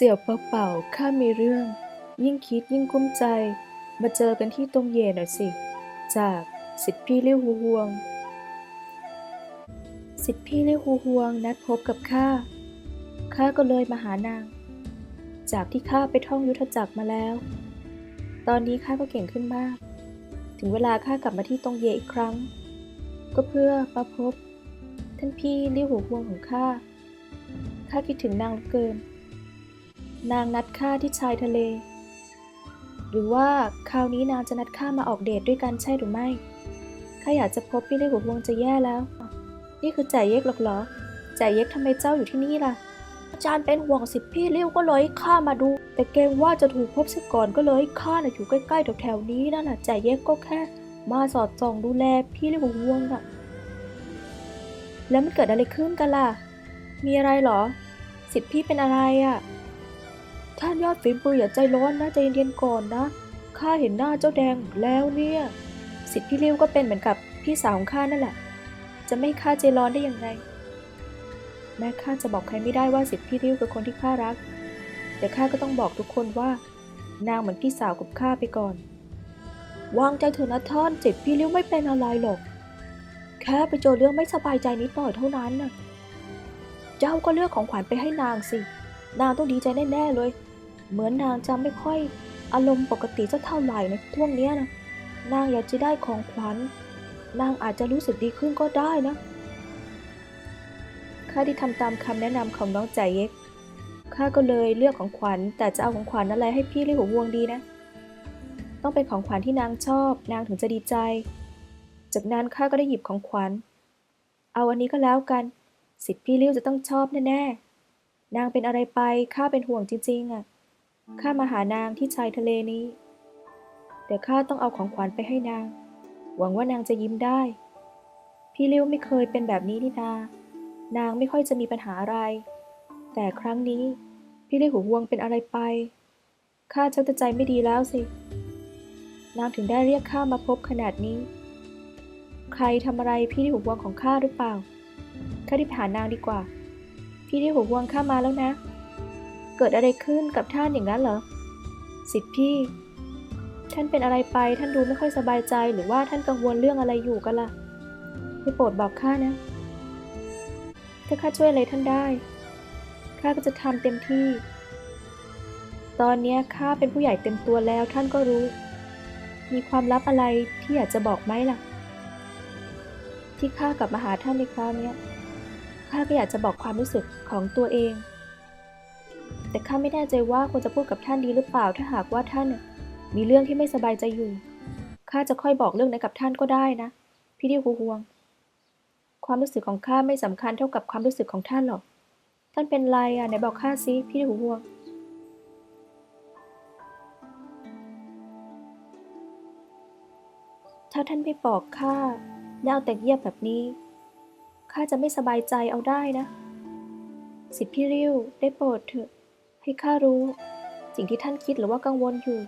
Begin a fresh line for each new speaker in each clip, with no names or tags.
เสี่ยวเป่าๆข้ามีเรื่อง ยิ่งคิดยิ่งกุ้มใจ มาเจอกันที่ตรงเย่หน่อยสิ จากสิทธิพี่เลี้ยวหูฮวง สิทธิพี่เลี้ยวหูฮวงนัดพบกับข้า ข้าก็เลยมาหานาง จากที่ข้าไปท่องยุทธจักรมาแล้ว ตอนนี้ข้าก็เก่งขึ้นมาก ถึงเวลาข้ากลับมาที่ตรงเย่อีกครั้ง ก็เพื่อมาพบ ท่านพี่เลี้ยวหูฮวงของข้า ข้าคิดถึงนางเหลือเกิน นางนัดข้าที่ชายทะเล หรือว่าคราวนี้นางจะนัดข้ามาออกเดทด้วยกันใช่หรือไม่ข้าอยากจะพบพี่เล่หัววงจะแย่แล้ว นี่คือจ่ายเย็กหรอกเหรอจ่ายเย็กทำไมเจ้าอยู่ที่นี่ล่ะ อาจารย์เป็นห่วงสิพี่เลี้ยวก็เลยข้ามาดู แต่เกรงว่าจะถูกพบซะก่อนก็เลยข้าน่ะอยู่ใกล้ๆแถวๆนี้นั่นน่ะจ่ายเย็กก็แค่ มาสอดส่องดูแลพี่เลี้ยวหัววงน่ะ แล้วมันเกิดอะไรขึ้นกันล่ะ มีอะไรหรอ สิทธิพี่เป็นอะไรอะ ท่านยอดฝีมืออย่าใจร้อนนะใจเย็นๆก่อนนะ ข้าเห็นหน้าเจ้าแดงแล้วเนี่ย สิทธิพี่เลี้ยวก็เป็นเหมือนกับพี่สาวของข้านั่นแหละ จะไม่ข้าใจร้อนได้ยังไงแม้ข้าจะบอกใครไม่ได้ว่าสิทธิพี่เลี้ยวคือคนที่ข้ารัก แต่ข้าก็ต้องบอกทุกคนว่า นางเหมือนพี่สาวกับข้าไปก่อน วางใจเถอะนะท่านสิทธิพี่เลี้ยวไม่เป็นอะไรหรอก แค่ไปเจอเรื่องไม่สบายใจนิดหน่อยเท่านั้นน่ะ เจ้าก็เลือกของขวัญไปให้นางสิ นางต้องดีใจแน่ๆเลย เหมือนนางจะไม่ค่อยอารมณ์ปกติสักเท่าไหร่ในช่วงนี้นะนางอยากจะได้ของขวัญนางอาจจะรู้สึกดีขึ้นก็ได้นะข้าได้ทำตามคำแนะนำของน้องใจเย็กข้าก็เลยเลือกของขวัญ แต่จะเอาของขวัญอะไรให้พี่เลี้ยหัววงดีนะ ต้องเป็นของขวัญที่นางชอบ นางถึงจะดีใจ จากนั้นข้าก็ได้หยิบของขวัญ เอาอันนี้ก็แล้วกัน สิทธิ์พี่เลี้ยวจะต้องชอบแน่ๆนางเป็นอะไรไปข้าเป็นห่วงจริงๆอะ ข้ามาหานางที่ชายทะเลนี้ แต่ข้าต้องเอาของขวัญไปให้นาง หวังว่านางจะยิ้มได้ พี่เลี้ยวไม่เคยเป็นแบบนี้นี่นา นางไม่ค่อยจะมีปัญหาอะไร แต่ครั้งนี้พี่เลี้ยวหูวงเป็นอะไรไป ข้าชักจะใจไม่ดีแล้วสิ นางถึงได้เรียกข้ามาพบขนาดนี้ ใครทำอะไรพี่เลี้ยวหูวงของข้าหรือเปล่า ข้ารีบหานางดีกว่า พี่ที่หัววงข้ามาแล้วนะ เกิดอะไรขึ้นกับท่านอย่างนั้นเหรอ สิทธิพี่ ท่านเป็นอะไรไป ท่านดูไม่ค่อยสบายใจ หรือว่าท่านกังวลเรื่องอะไรอยู่กันล่ะพี่โปรดบอกข้านะ ถ้าข้าช่วยอะไรท่านได้ ข้าก็จะทำเต็มที่ ตอนนี้ข้าเป็นผู้ใหญ่เต็มตัวแล้วท่านก็รู้ มีความลับอะไรที่อยากจะบอกไหมล่ะ ที่ข้ากลับมาหาท่านในคราวนี้ข้าก็อยากจะบอกความรู้สึกของตัวเอง แต่ข้าไม่แน่ใจว่าควรจะพูดกับท่านดีหรือเปล่าถ้าหากว่าท่านมีเรื่องที่ไม่สบายใจอยู่ ข้าจะค่อยบอกเรื่องนั้นกับท่านก็ได้นะ พี่เดียวห่วง ความรู้สึกของข้าไม่สำคัญเท่ากับความรู้สึกของท่านหรอก ท่านเป็นไรอะไหนบอกข้าสิพี่ดียวห่วง ถ้าท่านไม่บอกข้าแล้วเอาแต่เงียบแบบนี้ ข้าจะไม่สบายใจเอาได้นะ สิทธิพี่ริ้วได้โปรดเถอะ ให้ข้ารู้ สิ่งที่ท่านคิดหรือว่ากังวลอยู่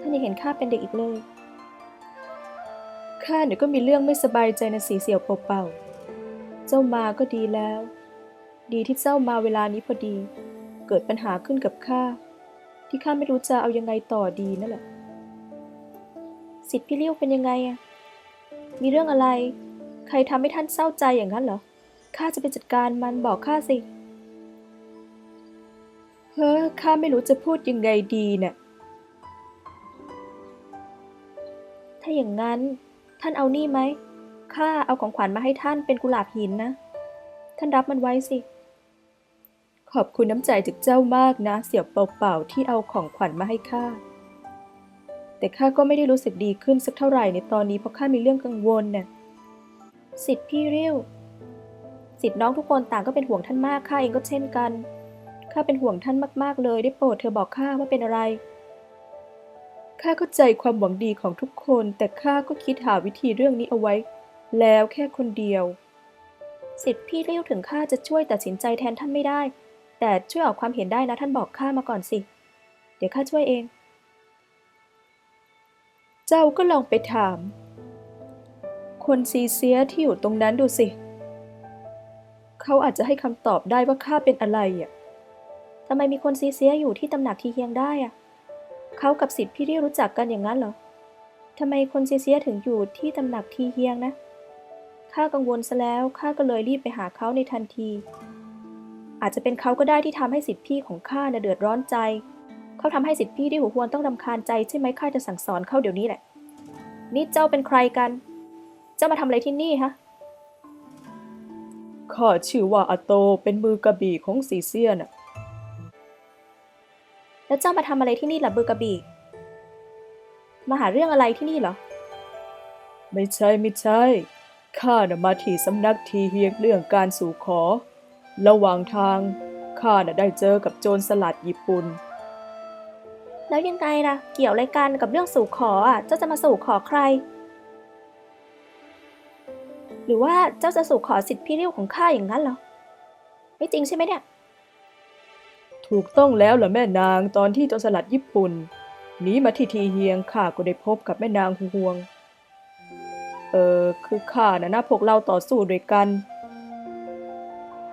ท่านย่าเห็นข้าเป็นเด็กอีกเลยข้าเดี๋ยวก็มีเรื่องไม่สบายใจนะสีเสี่ยวเป่าๆเจ้ามาก็ดีแล้ว ดีที่เจ้ามาเวลานี้พอดี เกิดปัญหาขึ้นกับข้าที่ข้าไม่รู้จะเอายังไงต่อดีนั่นแหละ สิทธิพี่ริ้ยวเป็นยังไงอะมีเรื่องอะไร ใครทำให้ท่านเศร้าใจอย่างนั้นเหรอข้าจะไปจัดการมันบอกข้าสิ เฮ้อข้าไม่รู้จะพูดยังไงดีเนะ่ะ ถ้าอย่างนั้น ท่านเอานี่ไหม ข้าเอาของขวัญมาให้ท่านเป็นกุหลาบหินนะ ท่านรับมันไว้สิ ขอบคุณน้ำใจจากเจ้ามากนะ เสี่ยวเป่าๆที่เอาของขวัญมาให้ข้า แต่ข้าก็ไม่ได้รู้สึกดีขึ้นสักเท่าไหร่ในตอนนี้เพราะข้ามีเรื่องกังวลน่ะสิทธิ์พี่เรียวสิทธิ์น้องทุกคนต่างก็เป็นห่วงท่านมากข้าเองก็เช่นกัน ข้าเป็นห่วงท่านมาก ๆ เลย ได้โปรดเธอบอกข้าว่าเป็นอะไร ข้าเข้าใจความหวังดีของทุกคน แต่ข้าก็คิดหาวิธีเรื่องนี้เอาไว้ แล้วแค่คนเดียว สิทธิ์พี่เรียวถึงข้าจะช่วยตัดสินใจแทนท่านไม่ได้ แต่ช่วยออกความเห็นได้นะท่านบอกข้ามาก่อนสิ เดี๋ยวข้าช่วยเอง เจ้าก็ลองไปถาม คนซีเซียที่อยู่ตรงนั้นดูสิ เขาอาจจะให้คำตอบได้ว่าข้าเป็นอะไรอะ ทำไมมีคนซีเซียอยู่ที่ตำหนักทีเฮียงได้อะเขากับสิทธิ์พี่ที่รู้จักกันอย่างนั้นเหรอทำไมคนซีเซียถึงอยู่ที่ตำหนักทีเฮียงนะ ข้ากังวลซะแล้ว ข้าก็เลยรีบไปหาเขาในทันที อาจจะเป็นเขาก็ได้ที่ทำให้สิทธิพี่ของข้าน่ะเดือดร้อนใจ เขาทำให้สิทธิพี่ที่หัวหวนต้องรำคาญใจใช่ไหมข้าจะสั่งสอนเขาเดี๋ยวนี้แหละ นี่เจ้าเป็นใครกัน เจ้ามาทำอะไรที่นี่ฮะ
ข้าชื่อว่าอโตเป็นมือกระบี่ของซีเซียน่ะ
แล้วเจ้ามาทำอะไรที่นี่ล่ะเบอร์กระบี่มาหาเรื่องอะไรที่นี่เหรอ
ไม่ใช่ไม่ใช่ ข้าน่ะมาที่สำนักทีเฮียงเรื่องการสู่ขอ ระหว่างทางข้าน่ะได้เจอกับโจรสลัดญี่ปุ่น
แล้วยังไงล่ะ เกี่ยวอะไรกันกับเรื่องสู่ขออะ เจ้าจะมาสู่ขอใคร หรือว่าเจ้าจะสู่ขอสิทธิพี่เลี้ยวของข้าอย่างนั้นเหรอ ไม่จริงใช่ไหมเนี่ย
ถูกต้องแล้วเหรอแม่นางตอนที่โจรสลัดญี่ปุ่นหนีมาที่ทีเฮียงข้าก็ได้พบกับแม่นางฮวง เออคือข้านะนะพวกเราต่อสู้ด้วยกัน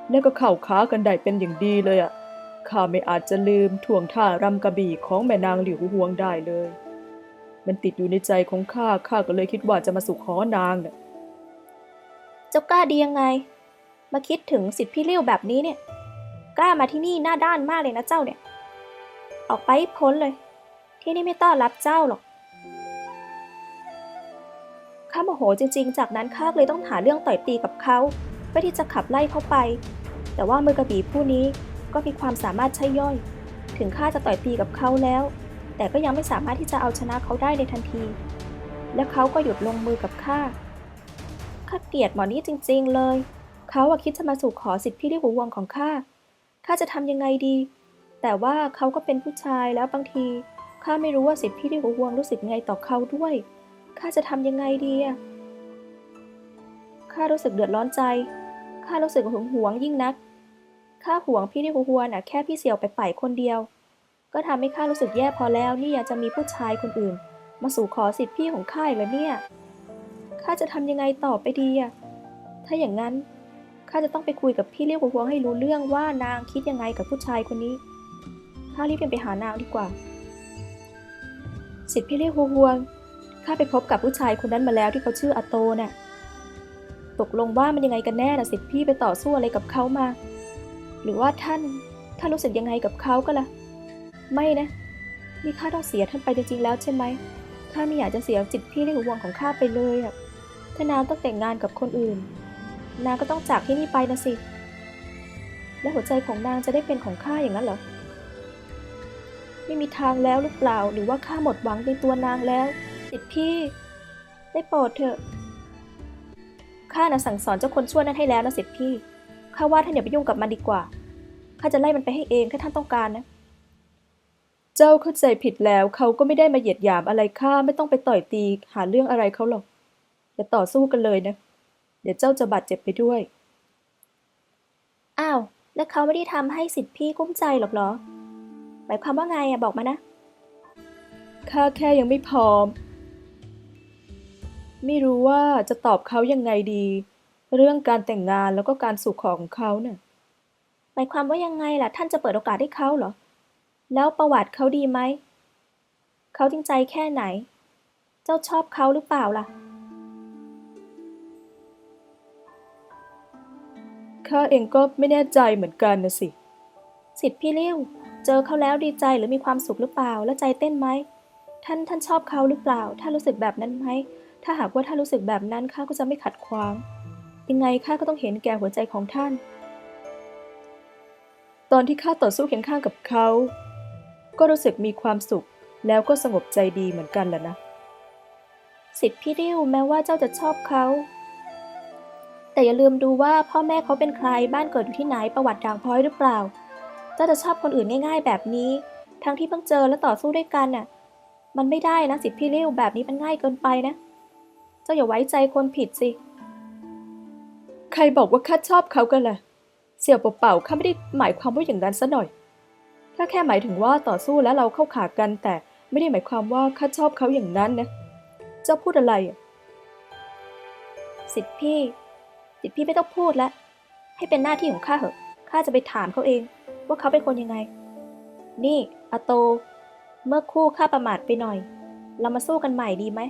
แล้วก็เข้าขากันได้เป็นอย่างดีเลยอะ่ะข้าไม่อาจจะลืมท่วงท่ารำกระบี่ของแม่นางหลิวฮวงได้เลย มันติดอยู่ในใจของข้าข้าก็เลยคิดว่าจะมาสู่ขอนางเน่ะ
เจ้ากล้าดียังไง มาคิดถึงสิทธิพี่เลี้ยวแบบนี้เนี่ย กล้ามาที่นี่หน้าด้านมากเลยนะเจ้าเนี่ย ออกไปพ้นเลย ที่นี่ไม่ต้อนรับเจ้าหรอก ข้าโมโหจริง ๆ จากนั้นข้าเลยต้องหาเรื่องต่อยตีกับเขาเพื่อที่จะขับไล่เขาไป แต่ว่ามือกระบี่ผู้นี้ก็มีความสามารถใช่ย่อย ถึงข้าจะต่อยตีกับเขาแล้ว แต่ก็ยังไม่สามารถที่จะเอาชนะเขาได้ในทันที และเขาก็หยุดลงมือกับข้า ข้าเกลียดหมอนี่จริง ๆ เลย เขาอะคิดจะมาสู่ขอสิทธิพี่ที่หัววงของข้า ข้าจะทำยังไงดี แต่ว่าเขาก็เป็นผู้ชายแล้วบางทีข้าไม่รู้ว่าสิทธิที่หัวห่วงรู้สึกไงต่อเขาด้วยข้าจะทำยังไงดีอะข้ารู้สึกเดือดร้อนใจข้ารู้สึกหึงหวงยิ่งนักข้าห่วงพี่ที่หัววงน่ะแค่พี่เสี่ยวไปไป่คนเดียว ก็ทำให้ข้ารู้สึกแย่พอแล้วนี่ยังจะมีผู้ชายคนอื่น มาสู่ขอสิทธิพี่ของข้าอีกแล้วเนี่ยข้าจะทำยังไงต่อไปดีอะถ้าอย่างนั้น ข้าจะต้องไปคุยกับพี่เลี้ยวหัวหวงให้รู้เรื่องว่านางคิดยังไงกับผู้ชายคนนี้ข้ารีบไปหานางดีกว่าสิทธิพี่เลี้ยวหัวหวงข้าไปพบกับผู้ชายคนนั้นมาแล้วที่เขาชื่ออโตน่ะตกลงว่ามันยังไงกันแน่นะสิทธิพี่ไปต่อสู้อะไรกับเขามา หรือว่าท่านท่านรู้สึกยังไงกับเขาก็ล่ะ ไม่นะนี่ข้าต้องเสียท่านไปจริงๆแล้วใช่ไหมข้าไม่อยากจะเสียจิตพี่ในหัววงของข้าไปเลยอะถ้านางต้องแต่งงานกับคนอื่น นางก็ต้องจากที่นี่ไปนะสิ และหัวใจของนางจะได้เป็นของข้าอย่างนั้นเหรอ ไม่มีทางแล้วหรือเปล่า หรือว่าข้าหมดหวังในตัวนางแล้วสิทธิพี่ ได้โปรดเถอะ ข้าน่ะสั่งสอนเจ้าคนชั่วนั้นให้แล้วนะสิทธิพี่ ข้าว่าท่านอย่าไปยุ่งกับมันดีกว่า ข้าจะไล่มันไปให้เองถ้าท่านต้องการนะ
เจ้าเข้าใจผิดแล้วเขาก็ไม่ได้มาเหยียดหยามอะไรข้าไม่ต้องไปต่อยตีหาเรื่องอะไรเขาหรอกอย่าต่อสู้กันเลยนะ เดี๋ยวเจ้าจะบาดเจ็บไปด้วย
อ้าว แล้วเขาไม่ได้ทำให้สิทธิพี่กุ้มใจหรอกเหรอ หมายความว่าไงอะบอกมานะ
ข้าแค่ยังไม่พร้อม ไม่รู้ว่าจะตอบเขายังไงดี เรื่องการแต่งงานแล้วก็การสู่ขอของเขาเนี่ย
หมายความว่ายังไงล่ะ ท่านจะเปิดโอกาสให้เขาเหรอ แล้วประวัติเขาดีไหม เขาจริงใจแค่ไหน เจ้าชอบเขาหรือเปล่าล่ะ
ข้าเองก็ไม่แน่ใจเหมือนกันนะสิ
สิทธิ์พี่เลี้ยวเจอเขาแล้วดีใจหรือมีความสุขหรือเปล่า และใจเต้นไหม ท่านท่านชอบเขาหรือเปล่าถ้ารู้สึกแบบนั้นไหม ถ้าหากว่าท่านรู้สึกแบบนั้นข้าก็จะไม่ขัดขวาง ยังไงข้าก็ต้องเห็นแก่หัวใจของท่าน
ตอนที่ข้าต่อสู้เคียงข้างกับเขา ก็รู้สึกมีความสุข แล้วก็สงบใจดีเหมือนกันแหละนะ
สิทธิ์พี่ริ้ยวแม้ว่าเจ้าจะชอบเขา แต่อย่าลืมดูว่าพ่อแม่เขาเป็นใครบ้านเกิดอยู่ที่ไหนประวัติด่างพร้อยหรือเปล่าเจ้าจะชอบคนอื่นง่าย ๆ แบบนี้ ทั้งที่เพิ่งเจอและต่อสู้ด้วยกันน่ะ มันไม่ได้นะสิพี่ริ้ยวแบบนี้มันง่ายเกินไปนะ เจ้าอย่าไว้ใจคนผิดสิ
ใครบอกว่าข้าชอบเขากันล่ะ เสี่ยวเป่าๆข้าไม่ได้หมายความว่าอย่างนั้นซะหน่อยข้าแค่หมายถึงว่าต่อสู้แล้วเราเข้าขากัน แต่ไม่ได้หมายความว่าข้าชอบเขาอย่างนั้นนะ เจ้าพูดอะไร
สิทธิพี่ สิทธิพี่ไม่ต้องพูดแล้ว ให้เป็นหน้าที่ของข้าเหอะข้าจะไปถามเขาเอง ว่าเขาเป็นคนยังไง นี่อาโต เมื่อครู่ข้าประมาทไปหน่อย เรามาสู้กันใหม่ดีไหม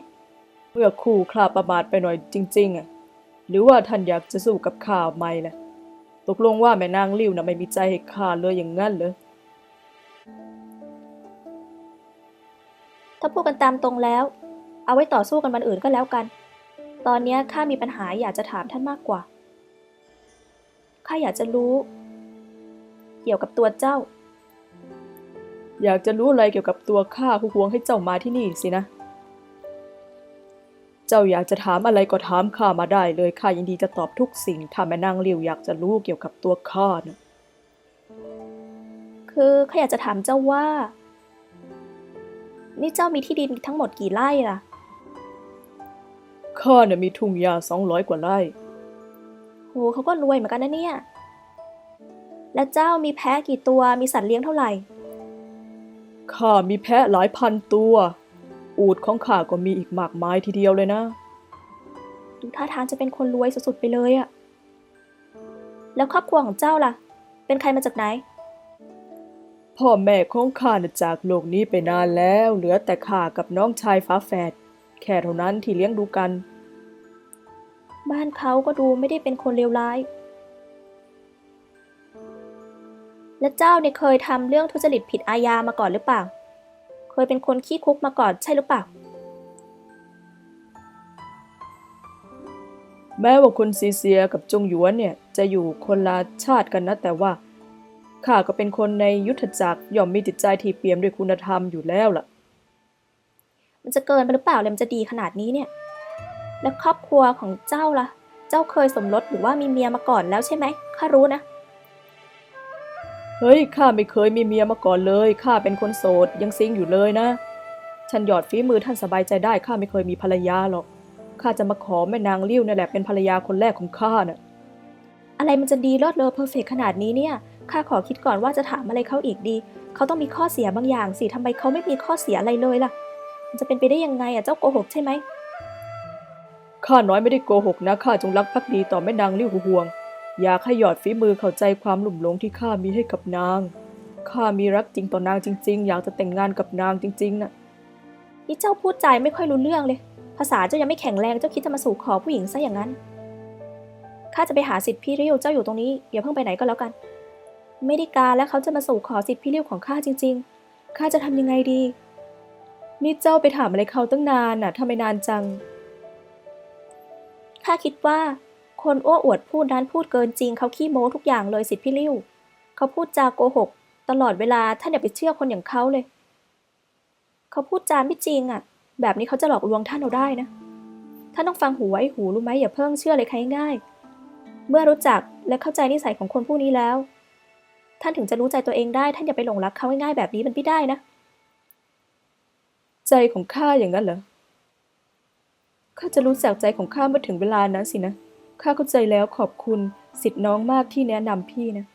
เมื่อครู่ข้าประมาทไปหน่อยจริงๆอะหรือว่าท่านอยากจะสู้กับข้าไหมล่ะตกลงว่าแม่นางลิ้วน่ะไม่มีใจให้ข้าเลยอย่างงั้นเลย
ถ้าพูดกันตามตรงแล้ว เอาไว้ต่อสู้กันวันอื่นก็แล้วกัน ตอนเนี้ยข้ามีปัญหาอยากจะถามท่านมากกว่า ข้าอยากจะรู้ เกี่ยวกับตัวเจ้า
อยากจะรู้อะไรเกี่ยวกับตัวข้าผู้หวงให้เจ้ามาที่นี่สินะ เจ้าอยากจะถามอะไรก็ถามข้ามาได้เลยข้ายินดีจะตอบทุกสิ่ง ถ้าแม่นางลิ้วอยากจะรู้เกี่ยวกับตัวข้านะ
คือข้าอยากจะถามเจ้าว่า นี่เจ้ามีที่ดินทั้งหมดกี่ไร่ล่ะ
ข้าเนี่ยมีทุ่งหญ้าสองร้อยกว่าไร่
โหเขาก็รวยเหมือนกันนะเนี่ย แล้วเจ้ามีแพะกี่ตัว มีสัตว์เลี้ยงเท่าไหร่
ข้ามีแพะหลายพันตัว อูดของข้าก็มีอีกมากมายทีเดียวเลยนะ
ดูท่าทางจะเป็นคนรวยสุดๆไปเลยอะ แล้วครอบครัวของเจ้าล่ะ เป็นใครมาจากไหน
พ่อแม่ของข้าน่ะจากโลกนี้ไปนานแล้ว เหลือแต่ข้ากับน้องชายฝาแฝด แค่เท่านั้นที่เลี้ยงดูกัน
บ้านเขาก็ดูไม่ได้เป็นคนเลวร้าย และเจ้าเนี่ยเคยทำเรื่องทุจริตผิดอาญามาก่อนหรือเปล่า เคยเป็นคนขี้คุกมาก่อนใช่หรือเปล่า
แม้ว่าคนซีเซียกับจงหยวนเนี่ยจะอยู่คนละชาติกันนะแต่ว่าข้าก็เป็นคนในยุทธจักรย่อมมีจิตใจที่เปี่ยมด้วยคุณธรรมอยู่แล้วล่ะ
มันจะเกินไปหรือเปล่าเลยมันจะดีขนาดนี้เนี่ย แล้วครอบครัวของเจ้าล่ะ เจ้าเคยสมรสหรือว่ามีเมียมาก่อนแล้วใช่ไหมข้ารู้นะ
เฮ้ยข้าไม่เคยมีเมียมาก่อนเลยข้าเป็นคนโสดยังซิงอยู่เลยนะ ฉันหยอดฝีมือท่านสบายใจได้ข้าไม่เคยมีภรรยาหรอกข้าจะมาขอแม่นางลิ้วนี่แหละเป็นภรรยาคนแรกของข้าน่ะ
อะไรมันจะดีเลิศเลอเพอร์เฟกขนาดนี้เนี่ยข้าขอคิดก่อนว่าจะถามอะไรเขาอีกดี เขาต้องมีข้อเสียบางอย่างสิทำไมเขาไม่มีข้อเสียอะไรเลยล่ะ มันจะเป็นไปได้ยังไงอะเจ้าโกหกใช่ไหม
ข้าน้อยไม่ได้โกหกนะข้าจงรักภักดีต่อแม่นางลิ้วห่วง อยากให้หยอดฝีมือเข้าใจความหลุ่มหลงที่ข้ามีให้กับนางข้ามีรักจริงต่อนางจริง ๆ อยากจะแต่งงานกับนางจริงๆน่ะ
นี่เจ้าพูดใจไม่ค่อยรู้เรื่องเลย ภาษาเจ้ายังไม่แข็งแรงเจ้าคิดจะมาสู่ขอผู้หญิงซะอย่างนั้นข้าจะไปหาสิทธิพี่ริ้วเจ้าอยู่ตรงนี้อย่าเพิ่งไปไหนก็แล้วกัน ไม่ได้การแล้วเขาจะมาสู่ขอสิทธิพี่ริ้วของข้าจริง ๆข้าจะทำยังไงดี
นี่เจ้าไปถามอะไรเขาตั้งนานน่ะทำไมนานจัง
ข้าคิดว่า คนอ้วอวดพูดนั้นพูดเกินจริงเขาขี้โม้ทุกอย่างเลยสิทธิพี่ริ้ว เขาพูดจาโกหก ตลอดเวลาท่านอย่าไปเชื่อคนอย่างเขาเลย เขาพูดจาไม่จริงอะ แบบนี้เขาจะหลอกลวงท่านเอาได้นะ ท่านต้องฟังหูไว้หูรู้ไหมอย่าเพิ่งเชื่อเลยใครง่าย เมื่อรู้จักและเข้าใจนิสัยของคนผู้นี้แล้ว ท่านถึงจะรู้ใจตัวเองได้ ท่านอย่าไปหลงรักเขาง่ายๆแบบนี้มันไม่ได้นะ
ใจของข้าอย่างนั้นเหรอ ข้าจะรู้จักใจของข้าเมื่อถึงเวลานั้นสินะ ข้าเข้าใจแล้วขอบคุณสิทธิ์น้องมากที่แนะนำพี่นะ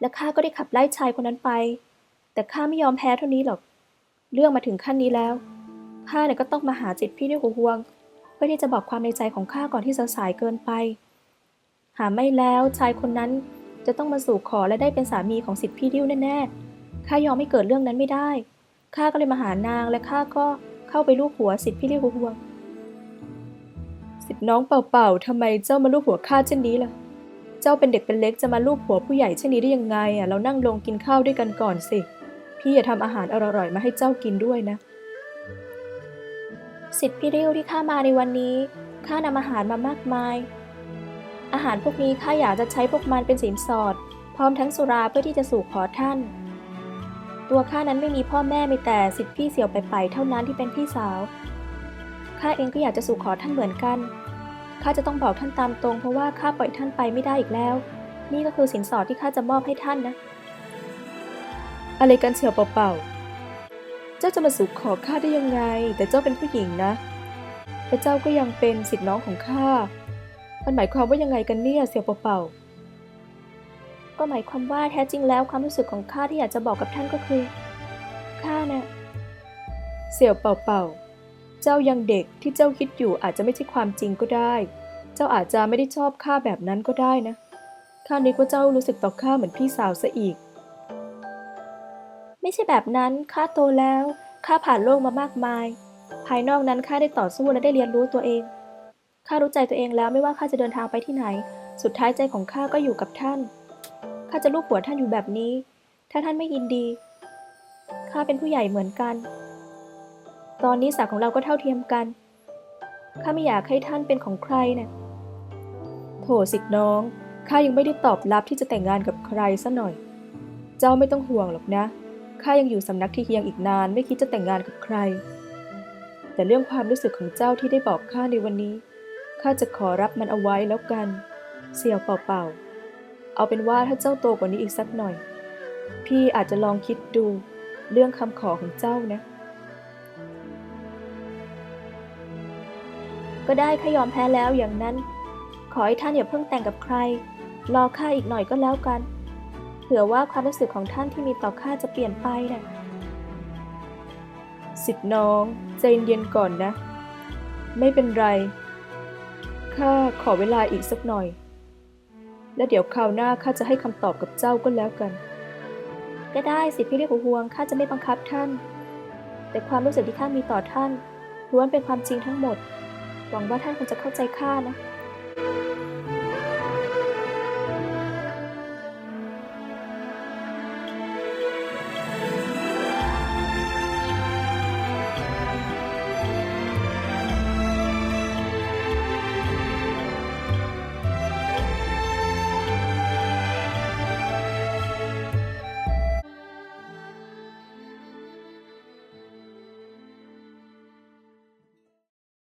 และข้าก็ได้ขับไล่ชายคนนั้นไป แต่ข้าไม่ยอมแพ้เท่านี้หรอก เรื่องมาถึงขั้นนี้แล้ว ข้าเนี่ยก็ต้องมาหาจิตพี่ด้วยหัวห่วง เพื่อที่จะบอกความในใจของข้าก่อนที่จะสายเกินไป หาไม่แล้วชายคนนั้นจะต้องมาสู่ขอและได้เป็นสามีของสิทธิพี่ดิ้วแน่ๆ ข้ายอมไม่เกิดเรื่องนั้นไม่ได้ ข้าก็เลยมาหานางและข้าก็เข้าไปลูบหัวสิทธิพี่ดิ้วหัว
สิทธิน้องเป่าๆทำไมเจ้ามาลูบหัวข้าเช่นนี้ล่ะ เจ้าเป็นเด็กเป็นเล็กจะมาลูบหัวผู้ใหญ่เช่นนี้ได้ยังไงอะเรานั่งลงกินข้าวด้วยกันก่อนสิ พี่อย่าทำอาหารอร่อยๆมาให้เจ้ากินด้วยนะ
สิทธิพี่เริ้วที่ข้ามาในวันนี้ข้านำอาหารมามากมาย อาหารพวกนี้ข้าอยากจะใช้พวกมันเป็นสินสอด พร้อมทั้งสุราเพื่อที่จะสู่ขอท่าน ตัวข้านั้นไม่มีพ่อแม่มีแต่สิทธิพี่เสี่ยวไปไปเท่านั้นที่เป็นพี่สาวข้าเองก็อยากจะสู่ขอท่านเหมือนกันข้าจะต้องบอกท่านตามตรงเพราะว่าข้าปล่อยท่านไปไม่ได้อีกแล้ว นี่ก็คือสินสอดที่ข้าจะมอบให้ท่านนะ
อะไรกันเชียวเปล่าๆเจ้าจะมาสู่ขอข้าได้ยังไง แต่เจ้าเป็นผู้หญิงนะและเจ้าก็ยังเป็นสิทธิ์น้องของข้ามันหมายความว่ายังไงกันเนี่ยเสี่ยวเปล่า
ก็หมายความว่าแท้จริงแล้วความรู้สึกของข้าที่อยากจะบอกกับท่านก็คือข้าน่ะ
เสี่ยวเปล่า เจ้ายังเด็กที่เจ้าคิดอยู่อาจจะไม่ใช่ความจริงก็ได้ เจ้าอาจจะไม่ได้ชอบข้าแบบนั้นก็ได้นะข้านึกว่าเจ้ารู้สึกต่อข้าเหมือนพี่สาวซะอีก
ไม่ใช่แบบนั้นข้าโตแล้วข้าผ่านโลกมามากมาย ภายนอกนั้นข้าได้ต่อสู้และได้เรียนรู้ตัวเองข้ารู้ใจตัวเองแล้วไม่ว่าข้าจะเดินทางไปที่ไหน สุดท้ายใจของข้าก็อยู่กับท่าน ข้าจะลูบหัวท่านอยู่แบบนี้ ถ้าท่านไม่ยินดี ข้าเป็นผู้ใหญ่เหมือนกัน ตอนนี้ศักดิ์ของเราก็เท่าเทียมกัน ข้าไม่อยากให้ท่านเป็นของใครเนะ่ย
โถสิทธิ์น้อง ข้ายังไม่ได้ตอบรับที่จะแต่งงานกับใครซะหน่อย เจ้าไม่ต้องห่วงหรอกนะ ข้ายังอยู่สำนักที่เฮียงอีกนาน ไม่คิดจะแต่งงานกับใคร แต่เรื่องความรู้สึกของเจ้าที่ได้บอกข้าในวันนี้ ข้าจะขอรับมันเอาไว้แล้วกัน เสี่ยวเป่าๆ เอาเป็นว่าถ้าเจ้าโตกว่านี้อีกสักหน่อย พี่อาจจะลองคิดดูเรื่องคำขอของเจ้านะ
ก็ได้ข้ายอมแพ้แล้วอย่างนั้น ขอให้ท่านอย่าเพิ่งแต่งกับใคร รอข้าอีกหน่อยก็แล้วกัน เผื่อว่าความรู้สึกของท่านที่มีต่อข้าจะเปลี่ยนไปน่ะ
สิทธิ์น้องใจเย็นๆก่อนนะ ไม่เป็นไร ข้าขอเวลาอีกสักหน่อย และเดี๋ยวคราวหน้าข้าจะให้คำตอบกับเจ้าก็แล้วกัน
ก็ได้สิพี่เรียกห่วงข้าจะไม่บังคับท่าน แต่ความรู้สึกที่ข้ามีต่อท่านล้วนเป็นความจริงทั้งหมด หวังว่าท่านคงจะเข้าใจข้านะ